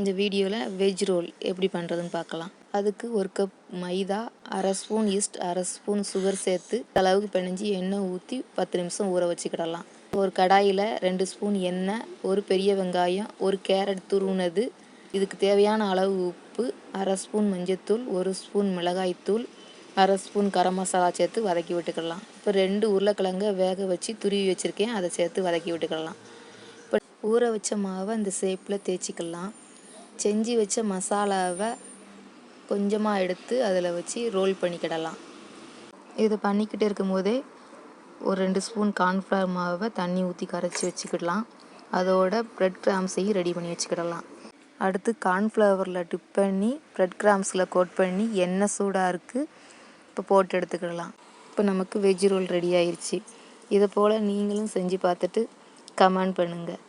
இந்த வீடியோவில் veg role எப்படி பண்ணுறதுன்னு பார்க்கலாம். அதுக்கு ஒரு கப் மைதா அரை ஸ்பூன் ஈஸ்ட் அரை ஸ்பூன் சுகர் சேர்த்து அளவுக்கு பிணைஞ்சி எண்ணெய் ஊற்றி பத்து நிமிஷம் ஊற வச்சுக்கிடலாம். ஒரு கடாயில் ரெண்டு ஸ்பூன் எண்ணெய் ஒரு பெரிய வெங்காயம் ஒரு கேரட் துருவுனது இதுக்கு தேவையான அளவு உப்பு அரை ஸ்பூன் மஞ்சத்தூள் ஒரு ஸ்பூன் மிளகாய்த்தூள் அரை ஸ்பூன் கரம் மசாலா சேர்த்து வதக்கி விட்டுக்கிடலாம். இப்போ ரெண்டு உருளைக்கிழங்க வேக வச்சு துருவி வச்சுருக்கேன். அதை சேர்த்து வதக்கி விட்டுக்கிடலாம். இப்போ ஊற வச்ச மாவை இந்த ஷேப்பில் தேய்ச்சிக்கலாம் செஞ்சு வச்ச மசாலாவை கொஞ்சமாக எடுத்து அதில் வச்சு ரோல் பண்ணிக்கிடலாம். இதை பண்ணிக்கிட்டு இருக்கும் போதே ஒரு ரெண்டு ஸ்பூன் கார்ன்ஃப்ளவர் மாவை தண்ணி ஊற்றி கரைச்சி வச்சுக்கிடலாம். அதோட ப்ரெட் கிராம்ஸையும் ரெடி பண்ணி வச்சுக்கிடலாம். அடுத்து கார்ன்ஃப்ளவரில் டிப் பண்ணி ப்ரெட் கிராம்ஸில் கோட் பண்ணி எண்ணெய் சூடாக இருக்குது இப்போ போட்டு எடுத்துக்கிடலாம். இப்போ நமக்கு வெஜ் ரோல் ரெடி ஆயிடுச்சு இதை போல் நீங்களும் செஞ்சு பார்த்துட்டு கமெண்ட் பண்ணுங்கள்